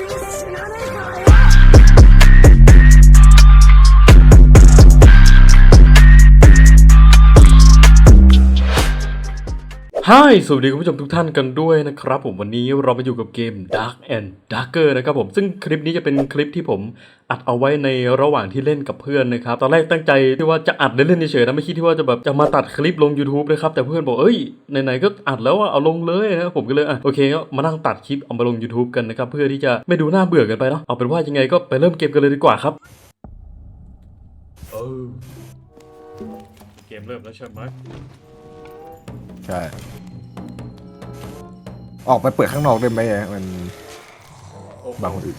ฮา ยสวัสดีคุณผู้ชมทุกท่านกันด้วยนะครับผมวันนี้เรามาอยู่กับเกม Dark and Darker นะครับผมซึ่งคลิปนี้จะเป็นคลิปที่ผมอัดเอาไว้ในระหว่างที่เล่นกับเพื่อนนะครับ ตอนแรกตั้งใจที่ว่าจะอัดเล่นๆเฉยๆนะไม่คิดที่ว่าจะแบบจะมาตัดคลิปลง YouTube นะครับแต่เพื่อนบอกเอ้ยไหนๆก็อัดแล้วอะเอาลงเลยนะผมก็เลยอะโอเคก็มานั่งตัดคลิปเอามาลง YouTube กันนะครับเพื่อที่จะไม่ดูน่าเบื่อกันไปเนาะเอาเป็นว่ายังไงก็ไปเริ่มเกมกันเลยดีกว่าครับเออเกมเริ่มแล้วใช่ไหมใช่ ออกไปเปิดข้างนอกได้ไหมอะมันโอ้โหบางคนอื่น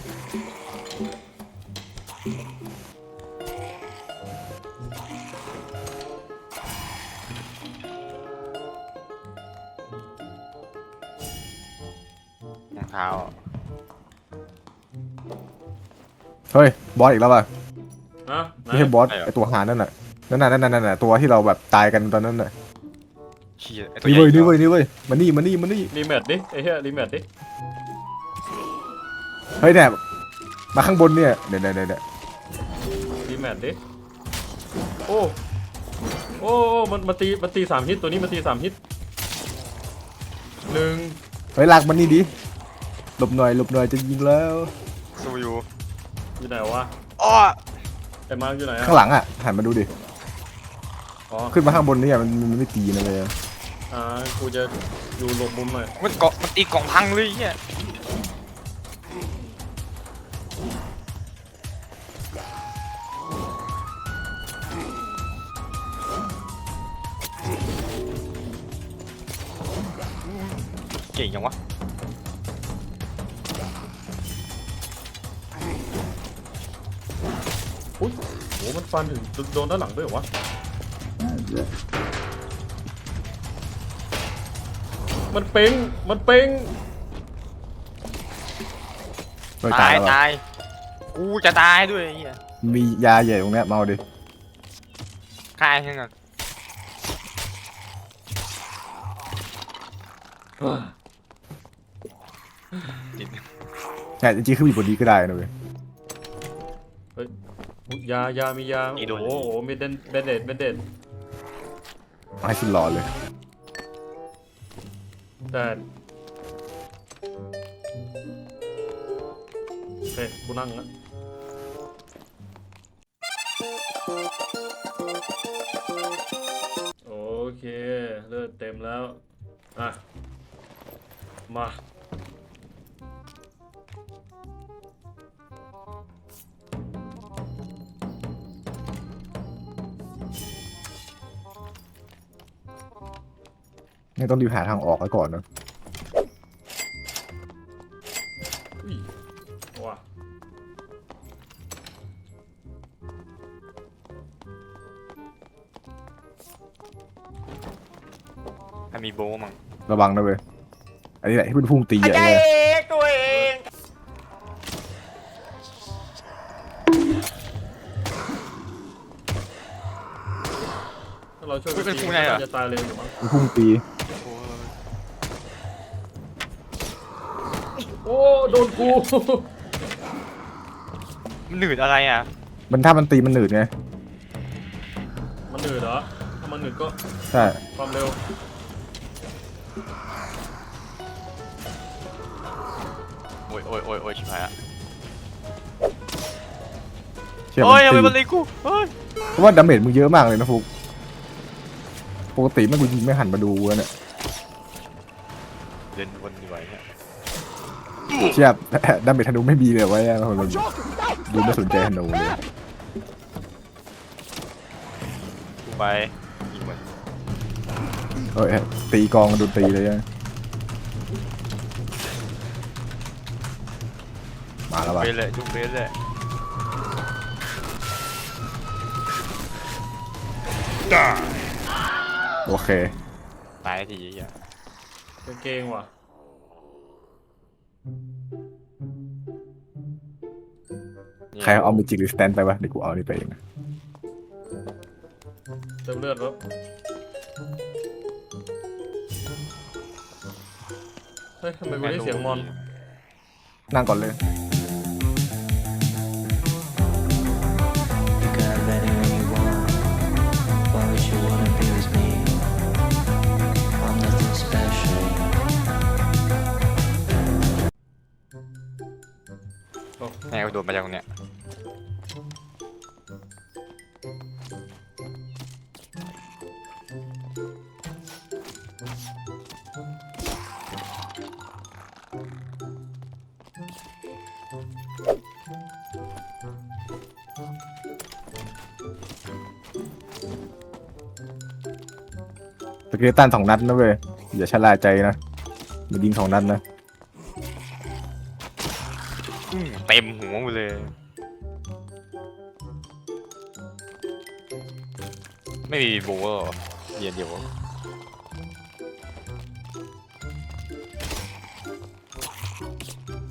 รองเท้าเฮ้ยบอสอีกแล้วป่ะฮะไม่ใช่บอสไอตัวหานั่นน่ะนั่นน่ะนั่นน่ะนั่นน่ะตัวที่เราแบบตายกันตอนนั้นน่ะ เชี่ยไอ้ตัวนี่ใหญ่เว้ยนี่เว้ยนี่เว้ยมานี่มานี่มานี่รีแมทดิไอ้เหี้ยรีแมทดิเฮ้ยเนี่ยมาข้างบนเนี่ยเดี๋ยวเดี๋ยวเดี๋ยวเดี๋ยวรีแมทดิโอ้โอ้โอ้มันมาตีมันตีสามฮิตตัวนี้มันตีสามฮิตหนึ่งเฮ้ยลากมันนี่ดิหลบหน่อยหลบหน่อยจะยิงแล้วสู้อยู่อยู่ไหนวะอ้อไอ้มาร์คอยู่ไหนอะข้างหลังอะหันมาดูดิอ๋อขึ้นมาข้างบนเนี่ยมันมันไม่ตีนะเลย อ่ากูจะอยู่หลบมุมหน่อยมันเกาะมันตีกล่องพังเลยไอ้เฮียเก่งยังวะอุ้ยโหมันฟันถึงโดนด้านหลังด้วยเหรอวะ มันเป้งมันเป้งเฮ้ยตายแล้วว่ะตายกูจะตายด้วยไอ้เฮียมียาใหญ่ตรงเนี้ยมาเอาดิฆ่ายังไงติดใช่จริงๆคือมีบทดีก็ได้นะเว้ยอุ๊ยยายามียาโอ้โหโอ้โหมีเดนเบนเดดเบนเดดเอาให้สุดหลอดเลย แต่โอเคกูนั่งละโอเค เลือดเต็มแล้ว อะ มา นี่ต้องรีบหาทางออกไว้ก่อนเนอะอุ้ยว้าถ้ามีโบว์มั้งระวังนะเว้ย อันนี้แหละที่เป็นพุ่งตีอะเนี่ยตัวเองถ้าเราช่วยกันตีมันจะตายเร็วอยู่มั้งเป็นพุ่งตี อ้โดนกูมันหนืดอะไรอะ มันถ้ามันตีมันหนืดไงมันหนืดเหรอถ้ามันหนืดก็ใช่ความเร็วโอ้ยโอ้ยโอ้ยโอ้ยชิบหายละเชื่อโอ้ยทำไมมัมันนตีตีกูเฮ้ยเพราะว่าดาเมจมึงเยอะมากเลยนะฟุกปกติไม่กูยิงไม่หันมาดูเว้ยเนี่ยเดินวนดีกว่าเนี่ย เชื่อดาเมจธนูไม่มีเลยไว้อะคนเราดูไม่สนใจธนูเลยกูไปยิงมันเอ้ยตีกองดนตรีเลยอะมาแล้วว่ะเบสเลยจุกเบสเลยโอเค ตายทีอะกางเกงว่ะ ใครเอามิจิหรือสแตนไปวะเดี๋ยวกูเอานี่ไปเองเติมเลือดปุ๊บเฮ้ยทำไมกูได้เสียงมอน นั่งก่อนเลย You can have แม่งโดดมาจากตรงเนี้ย สเกเลตันสองนัดนะเว้ยอย่าชะล่าใจนะมันยิงสองนัดนะอืมเต็มหัวหมดเลย ไม่มีโบว์เหรอเรียนเดียวเหรอ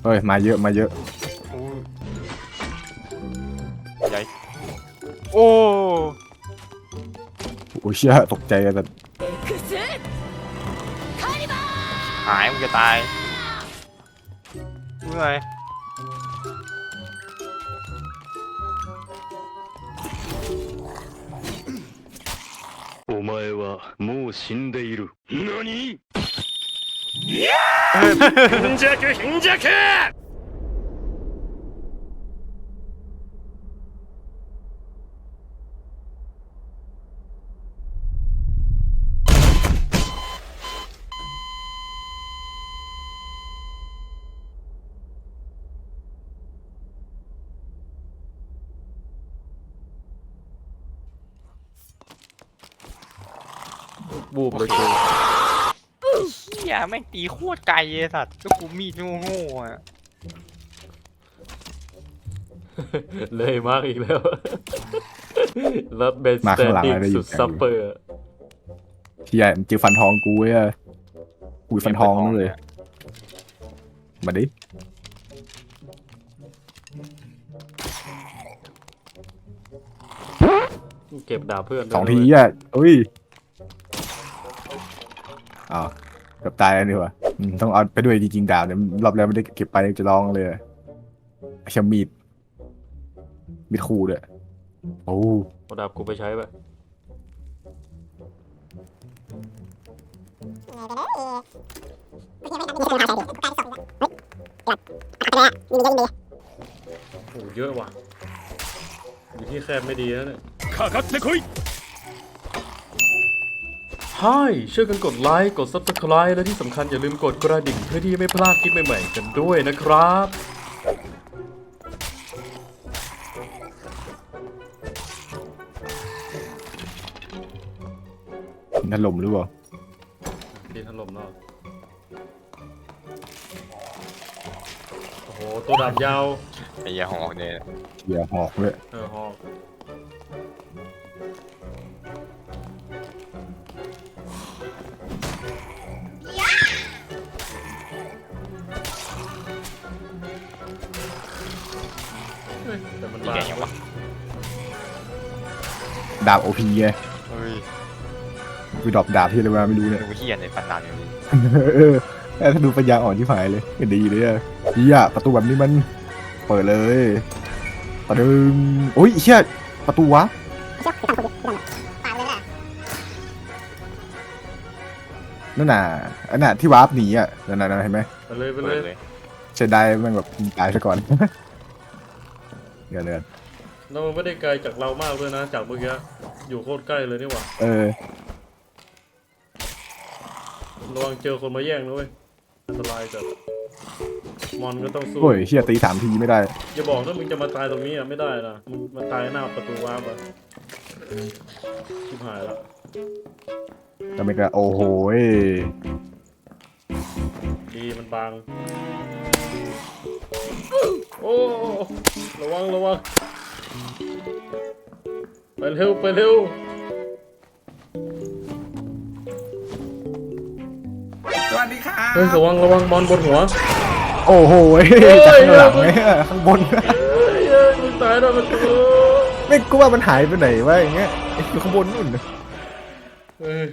เฮ้ยมาเยอะมาเยอะอู้ใหญ่โอ้โอ้ยเชี่ยตกใจกันแต่ ายมึงจะตายเมื่อย お前はもう死んでいる。何貧弱貧弱 บูบเลยกูเฮียแม่งตีโคตรไกลเลยสัตว์ก็กูมีดโง่ๆอะเลยมากอีกแล้วแล้วเบนสมาแตข้างนหลังดิ้งอะไรได้ยิสุนดเสียงซัปเปอร์เชี่ยมันเจอฟันทองกูเว้ยกูฟันทองนั่นเลย มาดิเก็บดาบเพื่อนด้วยสองทีนะเว้ยอะเอ้ย อ้าวเกับตายแล้วนี่วะอืมต้องเอาไปด้วยจริงๆดาบเนี่ยรอบแล้วไม่ได้เก็บไปจะร้องเลยไอ้เชยมีดมีดคู่ด้วยโอ้ เอาดาบกูไปใช้ไป โอ้โหเยอะว่ะ อยู่ที่แคบไม่ดีแล้วเนี่ย かかってこい ใช่ช่วยกันกดไลค์ กด subscribe และที่สำคัญอย่าลืมกดกระดิ่งเพื่อที่จะไม่พลาดคลิปใหม่ๆกันด้วยนะครับ ถล่มหรือเปล่าดินถล่มแล้วโอ้โห ตัวดาบยาว ไอ้เหี้ยหอกเนี่ยเชี่ยหอกด้วยเออหอก ดาบโอพีไงเฮ้ยคือดอกดาบที่อะไรมาไม่รู้เนี่ย ดูเฮียในฟันดาบอย่างนี้เออแต่ถ้าดูปัญญาอ่อนที่หายเลยก็ดีเลยอะเฮียประตูแบบนี้มันเปิดเลยประดึงโอ้ยไอ้เชี่ยประตูวะนั่นน่ะอันน่ะที่วาร์ปหนีอะนั่นน่ะนั่นเห็นไหมไปเลยไปเปิเลดยเลยเสียดายแมันแบบตายซะก่อนเดี๋ยวเดี๋ยว แล้วมันไม่ได้ไกลจากเรามากด้วยนะ จากเมื่อกี้ อยู่โคตรใกล้เลยนี่หว่าเออ ระวังเจอคนมาแย่งนะเว้ยอันตรายจัดมอนก็ต้องสู้ โอ้ยเชี่ยตีสามทีไม่ได้ อย่าบอกถ้ามึงจะมาตายตรงนี้อะไม่ได้นะมึงมาตายหน้าประตูวาร์ปอะชิบหายละก็ไม่กล้าโอ้โหยดีมันบาง โอ้ระวังระวัง ไปเร็วไปเร็วสวัสดีค่ะเฮ้ยระวังระวังมอนบนหัว โอ้โหยเฮ้ยจากข้างหลังเนี่ยข้างบน เฮ้ยเฮ้ยมึงตายแล้วมันตัวไม่กูว่ามันหายไปไหนวะอย่างเงี้ยไอ้อยู่ข้างบนนู่น เฮ้ย